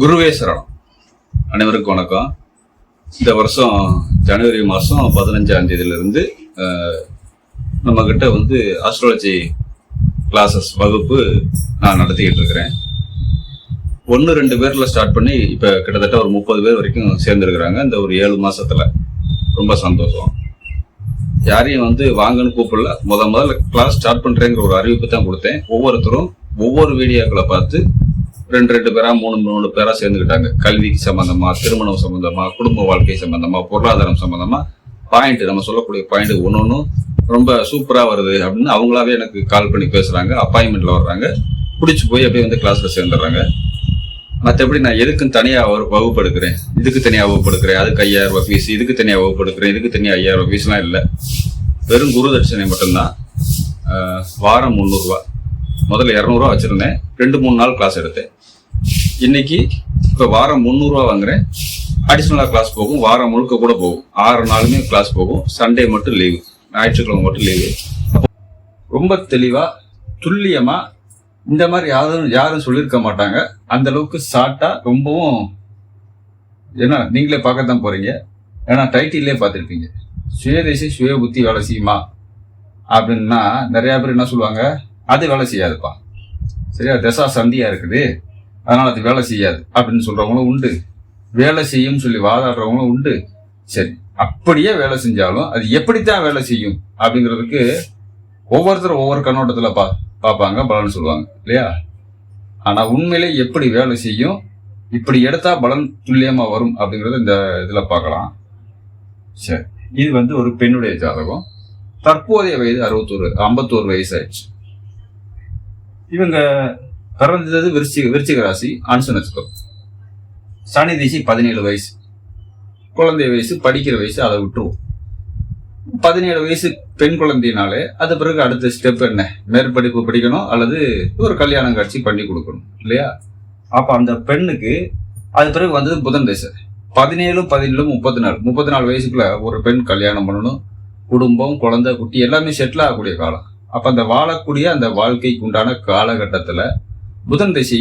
குருவே சரணம். அனைவருக்கும் வணக்கம். இந்த வருஷம் ஜனவரி மாதம் பதினஞ்சாம் தேதியிலிருந்து நம்மக்கிட்ட வந்து ஆஸ்ட்ராலஜி கிளாஸஸ் வகுப்பு நான் நடத்திக்கிட்டு இருக்கிறேன். ஒன்று ரெண்டு பேரில் ஸ்டார்ட் பண்ணி இப்போ கிட்டத்தட்ட ஒரு முப்பது பேர் வரைக்கும் சேர்ந்துருக்குறாங்க. இந்த ஒரு ஏழு மாதத்தில் ரொம்ப சந்தோஷம். யாரையும் வந்து வாங்கன்னு கூப்பிடல. முத முதல்ல கிளாஸ் ஸ்டார்ட் பண்ணுறேங்கிற ஒரு அறிவிப்பு தான் கொடுத்தேன். ஒவ்வொருத்தரும் ஒவ்வொரு வீடியோக்களை பார்த்து ரெண்டு ரெண்டு பேரா மூணு மூணு பேரா சேர்ந்துக்கிட்டாங்க கல்விக்கு சம்பந்தமா திருமணம் சம்பந்தமா குடும்ப வாழ்க்கை சம்பந்தமா பொருளாதாரம் சம்பந்தமா பாயிண்ட் நம்ம சொல்லக்கூடிய பாயிண்ட் ஒன்று ஒன்றும் ரொம்ப சூப்பரா வருது அப்படின்னு அவங்களாவே எனக்கு கால் பண்ணி பேசுறாங்க அப்பாயின்மெண்ட்ல வர்றாங்க. பிடிச்சி போய் அப்படியே வந்து கிளாஸ்ல சேர்ந்துடுறாங்க. மற்றபடி நான் எதுக்கும் தனியா ஒரு வகுப்பு எடுக்கிறேன் இதுக்கு தனியா வகுப்பு எடுக்கிறேன் அதுக்கு ஐயாயிரம் ரூபாய் ஃபீஸ் இதுக்கு தனியா வகுப்பு எடுக்கிறேன் இதுக்கு தனியா ஐயாயிரம் ரூபாய் ஃபீஸ்லாம் இல்லை. வெறும் குரு தட்சணை மட்டும்தான். வாரம் முந்நூறுரூவா முதல்ல இரநூறுவா வச்சுருந்தேன். ரெண்டு மூணு நாள் கிளாஸ் எடுத்தேன். இன்னைக்கு இப்போ வாரம் முந்நூறுரூவா வாங்குறேன். அடிஷ்னலாக கிளாஸ் போகும். வாரம் முழுக்க கூட போகும். ஆறு நாளுமே கிளாஸ் போகும். சண்டே மட்டும் லீவு ஞாயிற்றுக்கிழமை மட்டும் லீவு ரொம்ப தெளிவாக துல்லியமாக இந்த மாதிரி யாரும் யாரும் சொல்லியிருக்க மாட்டாங்க. அந்த அளவுக்கு ஷார்ட்டாக ரொம்பவும் ஏன்னா நீங்களே பார்க்க தான் போகிறீங்க ஏன்னா டைட்டிலே பார்த்துருப்பீங்க. சுயதேசி சுய புத்தி வேலை செய்யுமா? அப்படின்னா நிறையா பேர் என்ன சொல்லுவாங்க? அது வேலை செய்யாதுப்பா. சரியா? தசா சந்தியாக இருக்குது. அதனால் அது வேலை செய்யாது அப்படின்னு சொல்கிறவங்களும் உண்டு. வேலை செய்யும் சொல்லி வாதாடுறவங்களும் உண்டு. சரி அப்படியே வேலை செஞ்சாலும் அது எப்படித்தான் வேலை செய்யும் அப்படிங்கிறதுக்கு ஒவ்வொருத்தரும் ஒவ்வொரு கண்ணோட்டத்தில் பா பார்ப்பாங்க பலன் சொல்லுவாங்க இல்லையா? ஆனால் உண்மையிலே எப்படி வேலை செய்யும் இப்படி எடுத்தா பலன் துல்லியமாக வரும் அப்படிங்கிறத இந்த இதில் பார்க்கலாம். சரி இது வந்து ஒரு பெண்ணுடைய ஜாதகம். தற்போதைய வயது அறுபத்தோரு ஐம்பத்தோரு வயசு ஆயிடுச்சு. இவங்க பிறந்தது விருச்சிக விருச்சிக ராசி. அனுச நட்சத்திரம் சனி திசை பதினேழு வயசு. குழந்தை வயசு படிக்கிற வயசு அதை விட்டுருவோம். பதினேழு வயசு பெண் குழந்தைனாலே அது பிறகு அடுத்த ஸ்டெப் என்ன? மேற்படிப்பு படிக்கணும் அல்லது ஒரு கல்யாணம் காட்சி பண்ணி கொடுக்கணும் இல்லையா? அப்போ அந்த பெண்ணுக்கு அது பிறகு வந்தது புதன் திசை. பதினேழு பதினேழு முப்பத்தி நாலு முப்பத்தி நாலு வயசுக்குள்ள ஒரு பெண் கல்யாணம் பண்ணணும். குடும்பம் குழந்தை குட்டி எல்லாமே செட்டில் ஆகக்கூடிய காலம். அப்போ அந்த வாழக்கூடிய அந்த வாழ்க்கைக்கு உண்டான காலகட்டத்தில் புதன் திசை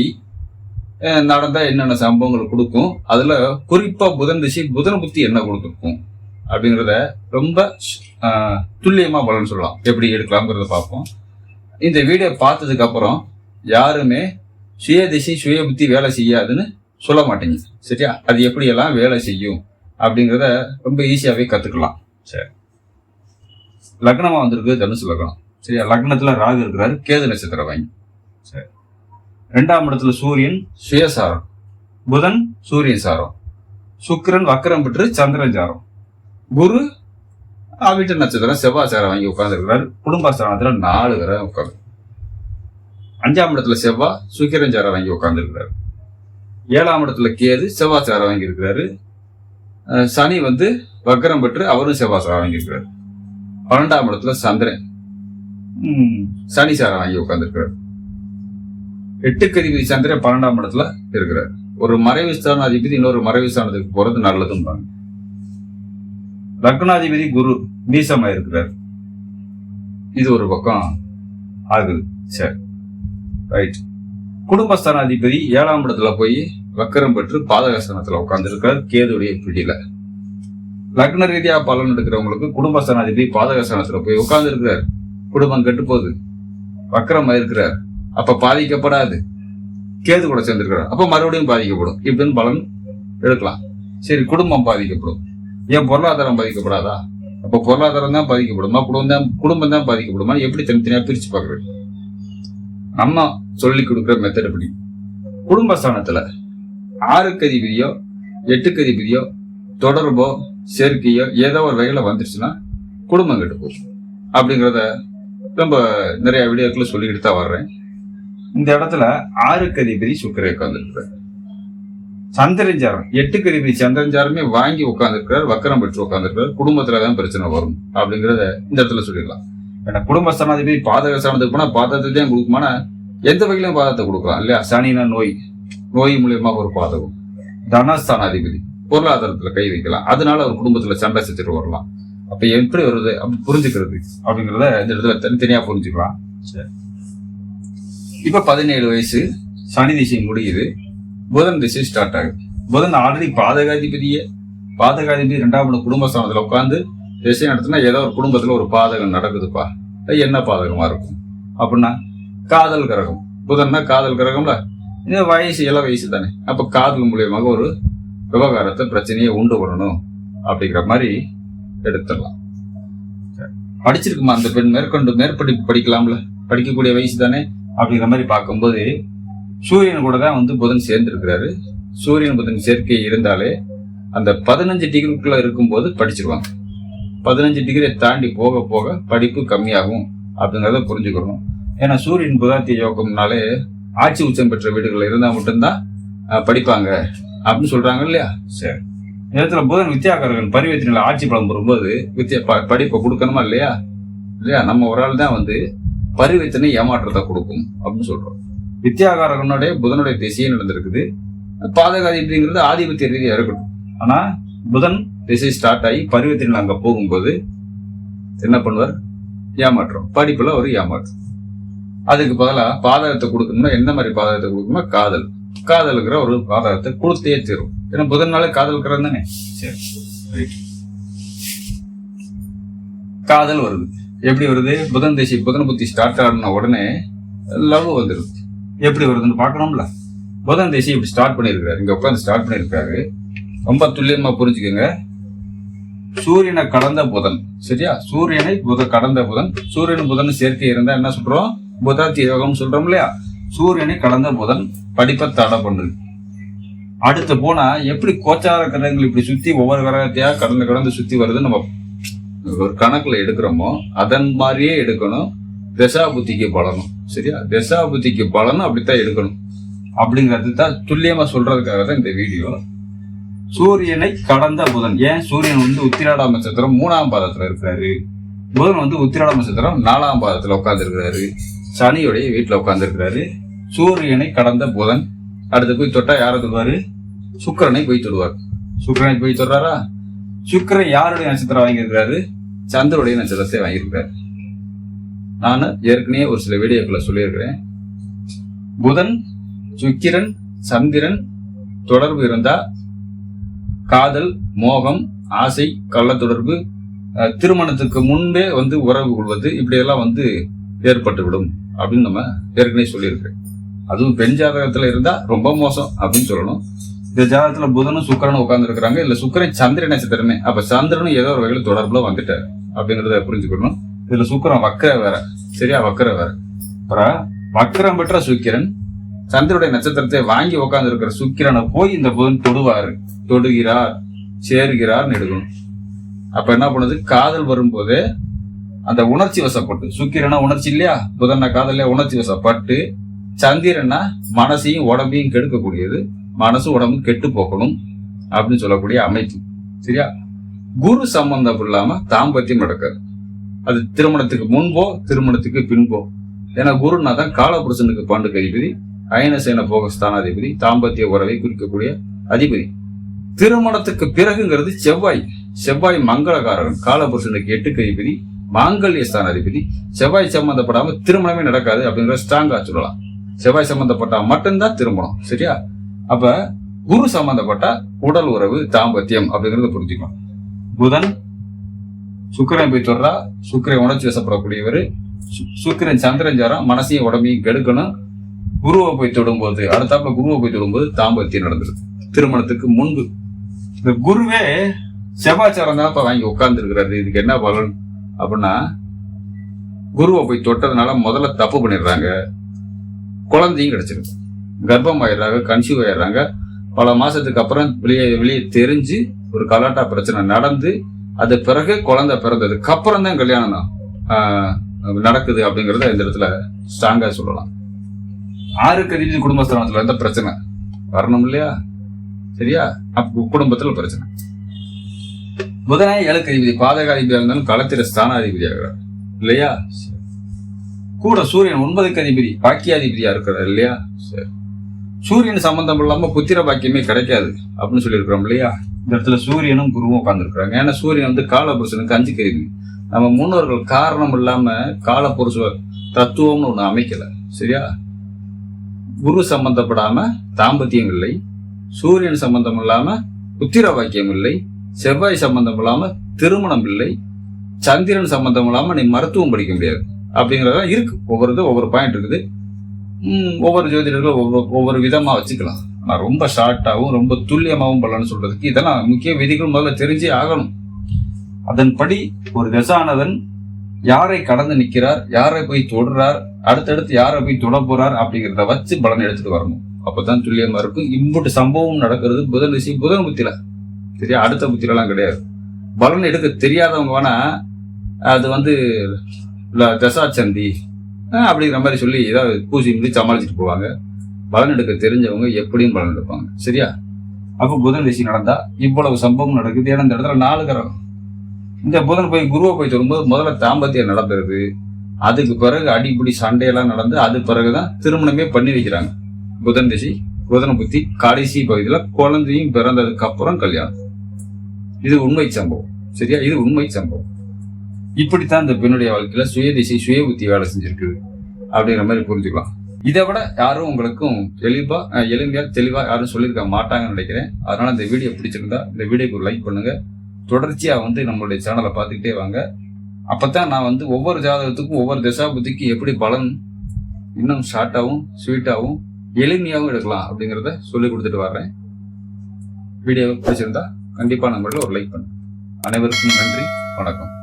நடந்த என்னென்ன சம்பவங்கள் கொடுக்கும்? அதுல குறிப்பா புதன் திசை புதன் புத்தி என்ன கொடுத்துருக்கும் அப்படிங்கிறத ரொம்ப துல்லியமாக துல்லியமா பலன் சொல்லலாம். எப்படி எடுக்கலாம்ங்கிறத பார்ப்போம். இந்த வீடியோ பார்த்ததுக்கு அப்புறம் யாருமே சுய திசை சுய புத்தி வேலை செய்யாதுன்னு சொல்ல மாட்டேங்க. சரியா? அது எப்படியெல்லாம் வேலை செய்யும்? அப்படிங்கிறத ரொம்ப ஈஸியாகவே கற்றுக்கலாம் சரி. லக்னமாக வந்திருக்கு தனுசு லக்னம். சரியா? லக்னத்தில் ராகு இருக்கிறாரு கேது நட்சத்திரம் வாங்கி. சரி. ரெண்டாம் இடத்துல சூரியன் சுயசாரம். புதன் சூரியன் சாரம். சுக்கிரன் வக்கரம் பெற்று சந்திரன் சாரம். குரு அவிட்ட நட்சத்திரம் செவ்வாய் சாரம் வாங்கி உட்கார்ந்துருக்கிறார். குடும்பஸ்தானத்துல நாலு பேரை உட்காந்து அஞ்சாம் இடத்துல செவ்வாய் சுக்கிரன் சாரம் வாங்கி உட்கார்ந்துருக்கிறார். ஏழாம் இடத்துல கேது செவ்வாய் சாரம் வாங்கி இருக்கிறாரு. சனி வந்து வக்கரம் பெற்று அவரும் செவ்வாய் சாரம் வாங்கி இருக்கிறாரு. பன்னெண்டாம் இடத்துல சந்திரன். சனி சாரம் வாங்கி உட்கார்ந்துருக்கிறார். எட்டுக்கதிபதி சந்திர பன்னெண்டாம் இடத்துல இருக்கிறார். ஒரு மறைவு ஸ்தானாதிபதி இன்னொரு மறைவு ஸ்தானத்துக்கு போறது நல்லதும்பாங்க லக்னாதிபதி குரு நீசமா இருக்கிறார். இது ஒரு பக்கம் ஆகுது சரி. ரைட் குடும்பஸ்தானாதிபதி ஏழாம் இடத்துல போய் வக்கரம் பெற்று பாதகஸ்தானத்துல உட்கார்ந்துருக்கார். கேதுடைய பிடியில. லக்ன ரீதியா பலன் எடுக்கிறவங்களுக்கு குடும்பஸ்தானாதிபதி பாதகஸ்தானத்துல போய் உட்கார்ந்துருக்கிறார். குடும்பம் கெட்டு போகுது. வக்கரம் இருக்கிறார். அப்ப பாதிக்கப்படாது. கேது கூட சேர்ந்திருக்கிறார். அப்ப மறுபடியும் பாதிக்கப்படும். இப்படின்னு பலன் எடுக்கலாம். சரி குடும்பம் பாதிக்கப்படும். ஏன் பொருளாதாரம் பாதிக்கப்படாதா? அப்ப பொருளாதாரம் தான் பாதிக்கப்படுமா? குடும்பம் தான் குடும்பம் தான் பாதிக்கப்படுமா? எப்படி தனித்தனியா பிரிச்சு பாக்குறது நம்ம சொல்லி கொடுக்குற மெத்தட் எப்படி குடும்பஸ்தானத்துல ஆறு கதிபதியோ எட்டு கதிபதியோ தொடர்போ சேர்க்கையோ ஏதோ ஒரு வகையில வந்துருச்சுன்னா குடும்பம் கெட்டு போகும். அப்படிங்கிறத ரொம்ப நிறைய வீடியோக்களை சொல்லிக்கிட்டு தான் வர்றேன். இந்த இடத்துல ஆறுக்கு அதிபதி சுக்கரை உட்கார்ந்துருக்கிறார். சந்திரஞ்சாரம் எட்டுக்கு அதிபதி சந்திரஞ்சாரமே வாங்கி உட்காந்துருக்கிறார் வக்கரம் பெற்று உட்காந்துருக்கிறார் குடும்பத்துல தான் பிரச்சனை வரும் அப்படிங்கிறத இந்த இடத்துல சொல்லிடலாம். ஏன்னா குடும்பஸ்தானாதிபதி பாதக சனத்துக்கு போனா பாதத்தை தான் கொடுக்குமானா எந்த வகையிலும் பாதத்தை கொடுக்கலாம் இல்லையா? சனினா நோய் நோய் மூலியமா ஒரு பாதகம். தனஸ்தானாதிபதி பொருளாதாரத்துல கை வைக்கலாம். அதனால ஒரு குடும்பத்துல சண்டை செஞ்சுட்டு வரலாம். அப்ப எப்படி வருது? அப்படி புரிஞ்சுக்கிறது அப்படிங்கிறத இந்த இடத்துல தனித்தனியா புரிஞ்சுக்கலாம். சரி. இப்ப பதினேழு வயசு சனி திசை முடியுது புதன் திசை ஸ்டார்ட் ஆகுது. புதன் ஆல்ரெடி பாதகாதிபதியே. பாதகாதிபதி ரெண்டாம் குடும்ப குடும்பஸ்தானத்துல உட்காந்து திசை நடத்தினா ஏதோ ஒரு குடும்பத்துல ஒரு பாதகம் நடக்குதுப்பா. அது என்ன பாதகமா இருக்கும்? அப்படின்னா காதல் கிரகம். புதன்னா காதல் கிரகம்ல. இது வயசு இள வயசு தானே. அப்ப காதல் மூலியமாக ஒரு விவகாரத்தை பிரச்சனையை உண்டு பண்ணணும் அப்படிங்கிற மாதிரி எடுத்துடலாம். படிச்சிருக்குமா அந்த பெண்? மேற்கொண்டு மேற்படி படிக்கலாம்ல. படிக்கக்கூடிய வயசு தானே. அப்படிங்கிற மாதிரி பார்க்கும்போது சூரியன் கூட தான் வந்து புதன் சேர்ந்துருக்கிறாரு. சூரியன் புதன் சேர்க்கை இருந்தாலே அந்த பதினஞ்சு டிகிரிக்குள்ளே இருக்கும்போது படிச்சிருவாங்க. பதினஞ்சு டிகிரியை தாண்டி போக போக படிப்பு கம்மியாகும் அப்படிங்கிறத புரிஞ்சுக்கணும். ஏன்னா சூரியன் புதாத்திய யோகம்னாலே ஆட்சி உச்சம் பெற்ற வீடுகள் இருந்தால் மட்டும்தான் படிப்பாங்க அப்படின்னு சொல்கிறாங்க இல்லையா? சரி. நேரத்தில் புதன் வித்யாகரகன் பரிவர்த்தனையில் ஆட்சி பலம் வரும்போது வித்யா ப- படிப்பை கொடுக்கணுமா இல்லையா? இல்லையா? நம்ம ஒரு ஆள் தான் வந்து பரிவர்த்தனை ஏமாற்றத்தை கொடுக்கும் அப்படின்னு சொல்றோம். வித்தியாகாரகனுடைய புதனுடைய திசையே நடந்திருக்குது. பாதகாதிபதிங்கிறது ஆதிபத்திய ரீதியாக இருக்கட்டும். ஆனா புதன் திசை ஸ்டார்ட் ஆகி பரிவர்த்தனை அங்க போகும்போது என்ன பண்ணுவார்? ஏமாற்றம். படிப்புல ஒரு ஏமாற்றம். அதுக்கு பதிலாக பாதகத்தை கொடுக்கணும்னா என்ன மாதிரி பாதகத்தை கொடுக்கணும்னா காதல். காதலுங்கிற ஒரு பாதகத்தை கொடுத்தே தீரும். ஏன்னா புதன் நாளே காதல் தானே? சரி. ரைட் காதல் வருது. எப்படி வருது? புதன் திசை புதன் புத்தி ஸ்டார்ட் ஆன உடனே லவ் வந்துருது எப்படி வருதுன்னு பார்க்கணும்ல? புதன் திசை இப்படி ஸ்டார்ட் பண்ணியிருக்காரு இங்கே உட்காந்து ஸ்டார்ட் பண்ணியிருக்காரு. ரொம்ப துல்லியமாக புரிஞ்சுக்கோங்க. சூரியனை கடந்த புதன் சரியா? சூரியனை புத கடந்த புதன். சூரியன் புதன் சேர்க்கை இருந்தால் என்ன சொல்கிறோம் புதாத்தி யோகம் சொல்கிறோம் இல்லையா? சூரியனை கடந்த புதன் படிப்பை தடை பண்ணுது. அடுத்து போனால் எப்படி கோச்சார கிரகங்கள் இப்படி சுற்றி ஒவ்வொரு கிரகத்தையாக கடந்து கடந்து சுற்றி வருது நம்ம ஒரு கணக்கில் எடுக்கிறோமோ அதன் மாதிரியே எடுக்கணும். தசா புத்திக்கு பலனும். சரியா? தசா புத்திக்கு பலனும் அப்படித்தான் எடுக்கணும். அப்படிங்கிறது தான் துல்லியமாக சொல்றதுக்காக தான் இந்த வீடியோ. சூரியனை கடந்த புதன். ஏன்? சூரியன் வந்து உத்திராட நட்சத்திரம் மூணாம் பாதத்தில் இருக்கிறாரு. புதன் வந்து உத்திராட நட்சத்திரம் நாலாம் பாதத்தில் உட்காந்துருக்கிறாரு சனியுடைய வீட்டில் உட்காந்துருக்கிறாரு சூரியனை கடந்த புதன். அடுத்து போய் தொட்டா யாரை தொடுவாரு? சுக்கரனை போய் தொடுவார். சுக்கரனை போய் தொடுறாரா? சுக்கிரன் யாருடைய நட்சத்திரம் வாங்கியிருக்கிறாரு? சந்திரோடைய நட்சத்திரத்தை வாங்கியிருக்கிறார் நான் ஏற்கனவே ஒரு சில வீடியோக்களை சொல்லியிருக்கிறேன். புதன் சுக்கிரன் சந்திரன் தொடர்பு இருந்தா காதல் மோகம் ஆசை கள்ள தொடர்பு திருமணத்துக்கு முன்பே வந்து உறவு கொள்வது இப்படியெல்லாம் வந்து ஏற்பட்டுவிடும் அப்படின்னு நம்ம ஏற்கனவே சொல்லியிருக்கேன் அதுவும் பெண் ஜாதகத்தில் இருந்தால் ரொம்ப மோசம் அப்படின்னு சொல்லணும். இந்த ஜாதகத்துல புதனும் சுக்கிரனும் உட்கார்ந்து இருக்கிறாங்க இல்ல சுக்கரன் சந்திர நட்சத்திரமே அப்ப சந்திரனும் ஏதோ ஒரு வகையில் தொடர்புல வந்துட்டாரு. அப்படிங்கறத புரிஞ்சுக்கணும். இதுல சுக்கிரன் வக்கர வேற. சரியா? வக்கர வேற. அப்புறம் வக்கரம் பெற்ற சுக்கிரன் சந்திரனுடைய நட்சத்திரத்தை வாங்கி உட்கார்ந்து இருக்கிற சுக்கிரனை போய் இந்த புதன் தொடுவாரு. தொடுகிறார் சேர்கிறார் எடுக்கணும். அப்ப என்ன பண்ணுது? காதல் வரும்போது அந்த உணர்ச்சி வசப்பட்டு சுக்கிரனா உணர்ச்சி இல்லையா? புதன்னா காதல்லையா உணர்ச்சி வசப்பட்டு சந்திரனா மனசையும் உடம்பையும் கெடுக்கக்கூடியது. மனசு உடம்பு கெட்டு போகணும் அப்படின்னு சொல்லக்கூடிய அமைப்பு. சரியா? குரு சம்பந்தம் இல்லாம தாம்பத்தியம் நடக்காது. அது திருமணத்துக்கு முன்போ திருமணத்துக்கு பின்போ. ஏன்னா குருனா தான் காலபுருஷனுக்கு பாண்டுக்கு அதிபதி அயனசேன போக ஸ்தானாதிபதி தாம்பத்திய உறவை குறிக்கக்கூடிய அதிபதி. திருமணத்துக்கு பிறகுங்கிறது செவ்வாய். செவ்வாய் மங்களகாரகன் காலபுருஷனுக்கு எட்டுக்கு அதிபதி மாங்கல்ய ஸ்தானாதிபதி. செவ்வாய் சம்பந்தப்படாம திருமணமே நடக்காது அப்படிங்கிற ஸ்ட்ராங்கா சொல்லலாம். செவ்வாய் சம்பந்தப்பட்டா மட்டும்தான் திருமணம். சரியா? அப்ப குரு சம்பந்தப்பட்ட உடல் உறவு தாம்பத்தியம் அப்படிங்கறத புரிஞ்சுக்கணும். புதன் சுக்கிரன் போய் தொடரா சுக்கிரன் உணர்ச்சி வசப்படக்கூடியவர் சு- சுக்கிரன் சந்திரன் ஜாரம் மனசையும் உடம்பையும் கெடுக்கணும். குருவை போய் தொடும்போது அடுத்தாப்புல குருவை போய் தொடும்போது தாம்பத்தியம் நடந்துருது. திருமணத்துக்கு முன்பு. இந்த குருவே செவ்வாச்சாரம் தான் இப்ப வாங்கி உட்கார்ந்து இருக்கிறாரு இதுக்கு என்ன பலன்? அப்படின்னா குருவை போய் தொட்டதுனால முதல்ல தப்பு பண்ணிடுறாங்க. குழந்தையும் கிடைச்சிருக்கு கர்ப்பம் ஆயிடுறாங்க கன்சியூவ் ஆயிடுறாங்க. பல மாசத்துக்கு அப்புறம் வெளியே வெளியே தெரிஞ்சு ஒரு கலாட்டா பிரச்சனை நடந்து அது பிறகு குழந்தை பிறந்ததுக்கு அப்புறம் தான் கல்யாணம் ஆஹ், நடக்குது அப்படிங்கிறத இந்த இடத்துல ஸ்ட்ராங்காக சொல்லலாம். ஆறுக்கு அதிபதி குடும்பஸ்தானத்தில் இருந்த பிரச்சனை. வரணும் இல்லையா? சரியா? அப்ப குடும்பத்தில் பிரச்சனை. புதனே ஏழுக்கு அதிபதி பாதகாதிபதியாக இருந்தாலும் களத்திர ஸ்தானாதிபதி ஆகிறார் இல்லையா? சரி. கூட சூரியன் ஒன்பதுக்கு அதிபதி பாக்கியாதிபதியா இருக்கிறார் இல்லையா? சரி. சூரியன் சம்பந்தம் இல்லாம புத்திர பாக்கியமே கிடைக்காது அப்படின்னு சொல்லியிருக்கிறோம் இல்லையா? இந்த இடத்துல சூரியனும் குருவும் உட்காந்துருக்குறாங்க ஏன்னா சூரியன் வந்து காலபுருஷனுக்கு அஞ்சு கேள்வி நம்ம முன்னோர்கள் காரணம் இல்லாம காலபுருஷ தத்துவம்னு ஒண்ணு அமைக்கல. சரியா? குரு சம்பந்தப்படாம தாம்பத்தியம் இல்லை. சூரியன் சம்பந்தம் இல்லாம புத்திர வாக்கியம் இல்லை. செவ்வாய் சம்பந்தம் இல்லாம திருமணம் இல்லை. சந்திரன் சம்பந்தம் இல்லாம நீ மருத்துவம் படிக்க முடியாது. அப்படிங்கிறதெல்லாம் இருக்கு. ஒவ்வொரு ஒவ்வொரு பாயிண்ட் இருக்குது. ஒவ்வொரு ஜோதிடர்களும் ஒவ்வொரு ஒவ்வொரு விதமா வச்சுக்கலாம். ஆனா ரொம்ப ஷார்ட்டாகவும் ரொம்ப துல்லியமாகவும் பலன்னு சொல்றதுக்கு இதெல்லாம் முக்கிய விதிகள் முதல்ல தெரிஞ்சே ஆகணும். அதன்படி ஒரு தசானதன் யாரை கடந்து நிற்கிறார் யாரை போய் தொடுறார் அடுத்தடுத்து யாரை போய் தொட போறார் அப்படிங்கிறத வச்சு பலன் எடுத்துட்டு வரணும். அப்பதான் துல்லியமா இருக்கும். இம்புட்டு சம்பவம் நடக்கிறது. புதன் ரிஷி புதன் புத்தில சரியா? அடுத்த புத்திலலாம் கிடையாது. பலன் எடுக்க தெரியாதவங்க வேணா அது வந்து ல- தசாச்சந்தி அப்படிங்கிற மாதிரி சொல்லி ஏதாவது பூசி முடி சமாளிச்சுட்டு போவாங்க. பலன் எடுக்க தெரிஞ்சவங்க எப்படியும் பலன் எடுப்பாங்க. சரியா? அப்போ புதன் ரிஷி நடந்தா இவ்வளவு சம்பவம் நடக்குது. ஏன்னா இந்த இடத்துல நாலு கிரகம். இந்த புதன் போய் குருவை போய் சொல்லும்போது முதல்ல தாம்பத்தியம் நடந்துருது அதுக்கு பிறகு அடிப்படி சண்டையெல்லாம் நடந்து அது பிறகுதான் திருமணமே பண்ணி வைக்கிறாங்க. புதன் திசை புதனை புத்தி கடைசி பகுதியில் குழந்தையும் பிறந்ததுக்கு அப்புறம் கல்யாணம். இது உண்மை சம்பவம். சரியா? இது உண்மை சம்பவம். இப்படித்தான் இந்த பெண்ணுடைய வாழ்க்கையில சுய திசை சுய புத்தி வேலை செஞ்சிருக்குது. அப்படிங்கிற மாதிரி புரிஞ்சுக்கலாம். இதை விட யாரும் உங்களுக்கும் தெளிவா எளிமையாக எளிமையா தெளிவா யாரும் சொல்லியிருக்க மாட்டாங்கன்னு நினைக்கிறேன். அதனால இந்த வீடியோ பிடிச்சிருந்தா இந்த வீடியோக்கு லைக் பண்ணுங்க. தொடர்ச்சியா வந்து நம்மளுடைய சேனலை பார்த்துக்கிட்டே வாங்க. அப்பதான் நான் வந்து ஒவ்வொரு ஜாதகத்துக்கும் ஒவ்வொரு தசாபுத்திக்கும் எப்படி பலன் இன்னும் ஷார்ட்டாகவும் ஸ்வீட்டாகவும் எளிமையாகவும் எடுக்கலாம் அப்படிங்கிறத சொல்லி கொடுத்துட்டு வர்றேன். வீடியோ பிடிச்சிருந்தா கண்டிப்பாக நம்மள ஒரு லைக் பண்ணுங்க. அனைவருக்கும் நன்றி வணக்கம்.